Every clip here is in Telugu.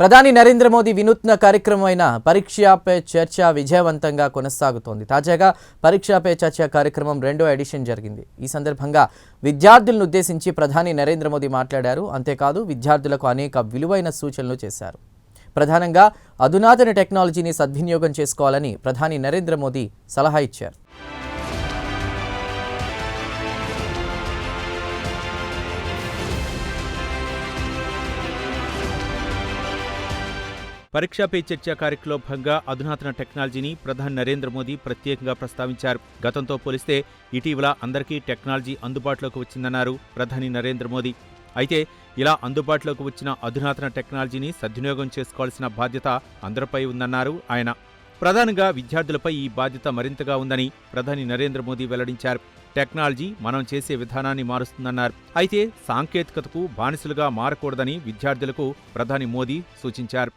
ప్రధాని నరేంద్ర మోదీ వినూత్న కార్యక్రమమైన పరీక్షా పే చర్చ విజయవంతంగా కొనసాగుతోంది. తాజాగా పరీక్షా పే చర్చ కార్యక్రమం రెండో ఎడిషన్ జరిగింది. ఈ సందర్భంగా విద్యార్థులను ఉద్దేశించి ప్రధాని నరేంద్ర మోదీ మాట్లాడారు. అంతేకాదు విద్యార్థులకు అనేక విలువైన సూచనలు చేశారు. ప్రధానంగా అధునాతన టెక్నాలజీని సద్వినియోగం చేసుకోవాలని ప్రధాని నరేంద్ర మోదీ సలహా ఇచ్చారు. పరీక్షా పే చర్చ కార్యక్రమంలో భాగంగా అధునాతన టెక్నాలజీని ప్రధాని నరేంద్ర మోదీ ప్రత్యేకంగా ప్రస్తావించారు. గతంతో పోలిస్తే ఇటీవల అందరికీ టెక్నాలజీ అందుబాటులోకి వచ్చిందన్నారు ప్రధాని నరేంద్ర మోదీ. అయితే ఇలా అందుబాటులోకి వచ్చిన అధునాతన టెక్నాలజీని సద్వినియోగం చేసుకోవాల్సిన బాధ్యత అందరిపై ఉందన్నారు ఆయన. ప్రధానంగా విద్యార్థులపై ఈ బాధ్యత మరింతగా ఉందని ప్రధాని నరేంద్ర మోదీ వెల్లడించారు. టెక్నాలజీ మనం చేసే విధానాన్ని మారుస్తుందన్నారు. అయితే సాంకేతికతకు బానిసలుగా మారకూడదని విద్యార్థులకు ప్రధాని మోదీ సూచించారు.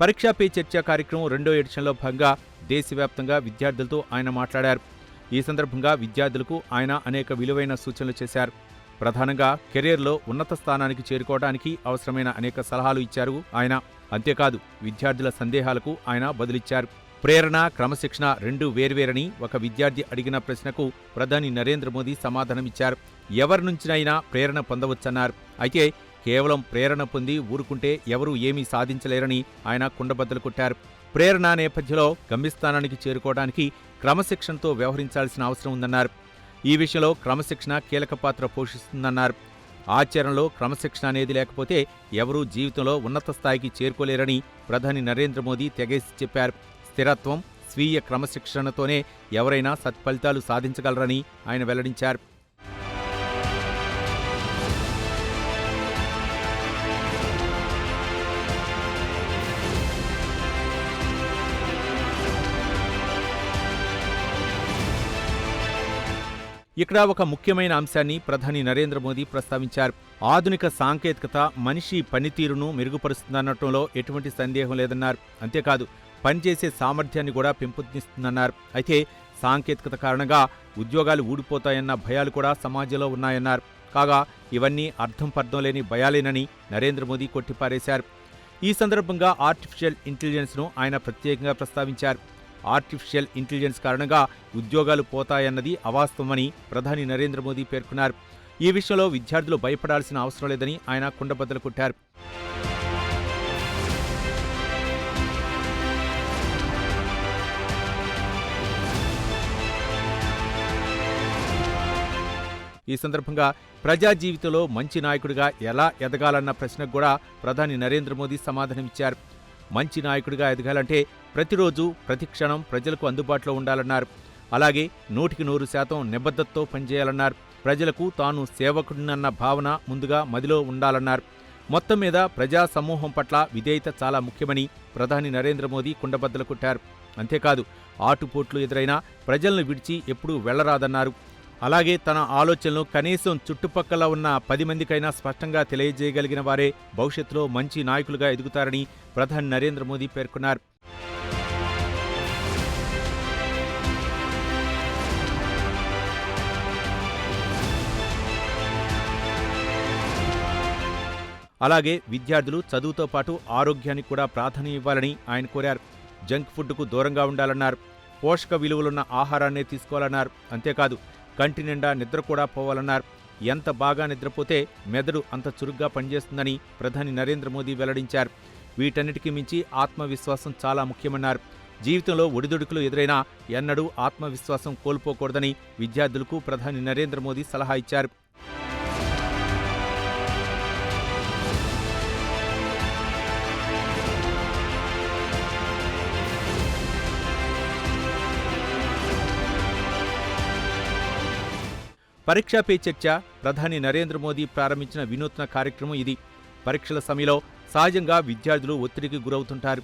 పరీక్షా పే చర్చ కార్యక్రమం రెండో ఎడిషన్లో భాగంగా దేశవ్యాప్తంగా విద్యార్థులతో ఆయన మాట్లాడారు. ఈ సందర్భంగా విద్యార్థులకు ఆయన అనేక విలువైన సూచనలు చేశారు. ప్రధానంగా కెరీర్లో ఉన్నత స్థానానికి చేరుకోవడానికి అవసరమైన అనేక సలహాలు ఇచ్చారు ఆయన. అంతేకాదు విద్యార్థుల సందేహాలకు ఆయన బదులిచ్చారు. ప్రేరణ క్రమశిక్షణ రెండు వేర్వేరని ఒక విద్యార్థి అడిగిన ప్రశ్నకు ప్రధాని నరేంద్ర మోదీ సమాధానమిచ్చారు. ఎవరి నుంచినైనా ప్రేరణ పొందవచ్చన్నారు. అయితే కేవలం ప్రేరణ పొంది ఊరుకుంటే ఎవరూ ఏమీ సాధించలేరని ఆయన కుండబద్దలు కొట్టారు. ప్రేరణ నేపథ్యంలో గమ్యస్థానానికి చేరుకోవడానికి క్రమశిక్షణతో వ్యవహరించాల్సిన అవసరం ఉందన్నారు. ఈ విషయంలో క్రమశిక్షణ కీలక పాత్ర పోషిస్తుందన్నారు. ఆచరణలో క్రమశిక్షణ అనేది లేకపోతే ఎవరూ జీవితంలో ఉన్నత స్థాయికి చేరుకోలేరని ప్రధాని నరేంద్ర మోదీ తెగేసి చెప్పారు. స్థిరత్వం స్వీయ క్రమశిక్షణతోనే ఎవరైనా సత్ఫలితాలు సాధించగలరని ఆయన వెల్లడించారు. ఇక్కడ ఒక ముఖ్యమైన అంశాన్ని ప్రధాని నరేంద్ర మోదీ ప్రస్తావించారు. ఆధునిక సాంకేతికత మనిషి పనితీరును మెరుగుపరుస్తుందనటంలో ఎటువంటి సందేహం లేదన్నారు. అంతేకాదు పనిచేసే సామర్థ్యాన్ని కూడా పెంపొందిస్తుందన్నారు. అయితే సాంకేతికత కారణంగా ఉద్యోగాలు ఊడిపోతాయన్న భయాలు కూడా సమాజంలో ఉన్నాయన్నారు. కాగా ఇవన్నీ అర్థం పర్థం లేని భయాలేనని నరేంద్ర మోదీ కొట్టిపారేశారు. ఈ సందర్భంగా ఆర్టిఫిషియల్ ఇంటెలిజెన్స్ను ఆయన ప్రత్యేకంగా ప్రస్తావించారు. ఆర్టిఫిషియల్ ఇంటెలిజెన్స్ కారణంగా ఉద్యోగాలు పోతాయన్నది అవాస్తవమని ప్రధాని నరేంద్ర మోదీ పేర్కొన్నారు. ఈ విషయంలో విద్యార్థులు భయపడాల్సిన అవసరం లేదని ఆయన కుండబద్దలు కొట్టారు. ఈ సందర్భంగా ప్రజా జీవితంలో మంచి నాయకుడిగా ఎలా ఎదగాలన్న ప్రశ్నకు కూడా ప్రధాని నరేంద్ర మోదీ సమాధానమిచ్చారు. మంచి నాయకుడిగా ఎదగాలంటే ప్రతిరోజు ప్రతి క్షణం ప్రజలకు అందుబాటులో ఉండాలన్నారు. అలాగే నూటికి నూరు శాతం నిబద్ధతతో పనిచేయాలన్నారు. ప్రజలకు తాను సేవకుడినన్న భావన ముందుగా మదిలో ఉండాలన్నారు. మొత్తం మీద ప్రజా సమూహం పట్ల విధేయత చాలా ముఖ్యమని ప్రధాని నరేంద్ర మోదీ కుండబద్దలు కొట్టారు. అంతేకాదు ఆటుపోట్లు ఎదురైనా ప్రజలను విడిచి ఎప్పుడూ వెళ్ళరాదన్నారు. అలాగే తన ఆలోచనలు కనీసం చుట్టుపక్కల ఉన్న పది మందికైనా స్పష్టంగా తెలియజేయగలిగిన వారే భవిష్యత్తులో మంచి నాయకులుగా ఎదుగుతారని ప్రధాని నరేంద్ర మోదీ పేర్కొన్నారు. అలాగే విద్యార్థులు చదువుతో పాటు ఆరోగ్యానికి కూడా ప్రాధాన్యం ఇవ్వాలని ఆయన కోరారు. జంక్ ఫుడ్కు దూరంగా ఉండాలన్నారు. పోషక విలువలున్న ఆహారాన్నే తీసుకోవాలన్నారు. అంతేకాదు కంటి నిండా నిద్ర కూడా పోవాలన్నారు. ఎంత బాగా నిద్రపోతే మెదడు అంత చురుగ్గా పనిచేస్తుందని ప్రధాని నరేంద్ర మోదీ వెల్లడించారు. వీటన్నిటికీ మించి ఆత్మవిశ్వాసం చాలా ముఖ్యమన్నారు. జీవితంలో ఒడిదుడుకులు ఎదురైనా ఎన్నడూ ఆత్మవిశ్వాసం కోల్పోకూడదని విద్యార్థులకు ప్రధాని నరేంద్ర మోదీ సలహా ఇచ్చారు. పరీక్షా పే చర్చ ప్రధాని నరేంద్ర మోదీ ప్రారంభించిన వినూత్న కార్యక్రమం ఇది. పరీక్షల సమయంలో సహజంగా విద్యార్థులు ఒత్తిడికి గురవుతుంటారు.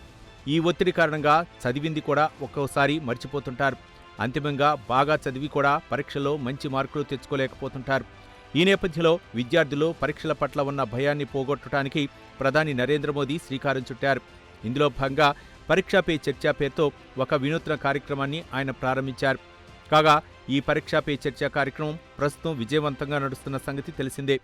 ఈ ఒత్తిడి కారణంగా చదివింది కూడా ఒక్కోసారి మర్చిపోతుంటారు. అంతిమంగా బాగా చదివి కూడా పరీక్షలో మంచి మార్కులు తెచ్చుకోలేకపోతుంటారు. ఈ నేపథ్యంలో విద్యార్థులు పరీక్షల పట్ల ఉన్న భయాన్ని పోగొట్టడానికి ప్రధాని నరేంద్ర మోదీ శ్రీకారం చుట్టారు. ఇందులో భాగంగా పరీక్షా పే చర్చ పేరుతో ఒక వినూత్న కార్యక్రమాన్ని ఆయన ప్రారంభించారు. కాగా ఈ పరీక్షా పే చర్చ కార్యక్రమం ప్రస్తుతం విజయవంతంగా నడుస్తున్న సంగతి తెలిసిందే.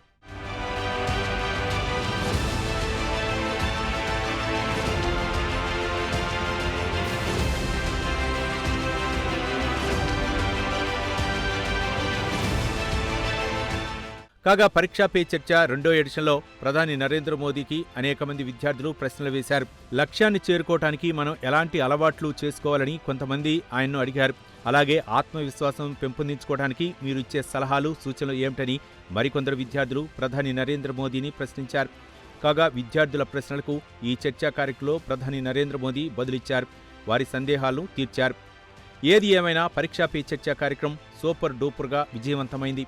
కాగా పరీక్షా పే చర్చ రెండో ఎడిషన్లో ప్రధాని నరేంద్ర మోదీకి అనేక మంది విద్యార్థులు ప్రశ్నలు వేశారు. లక్ష్యాన్ని చేరుకోవటానికి మనం ఎలాంటి అలవాట్లు చేసుకోవాలని కొంతమంది ఆయన్ను అడిగారు. అలాగే ఆత్మవిశ్వాసం పెంపొందించుకోవడానికి మీరు ఇచ్చే సలహాలు సూచనలు ఏమిటని మరికొందరు విద్యార్థులు ప్రధాని నరేంద్ర మోదీని ప్రశ్నించారు. కాగా విద్యార్థుల ప్రశ్నలకు ఈ చర్చా కార్యక్రమంలో ప్రధాని నరేంద్ర మోదీ బదులిచ్చారు. వారి సందేహాలను తీర్చారు. ఏది ఏమైనా పరీక్షా పే చర్చా కార్యక్రమం సూపర్ డూపర్గా విజయవంతమైంది.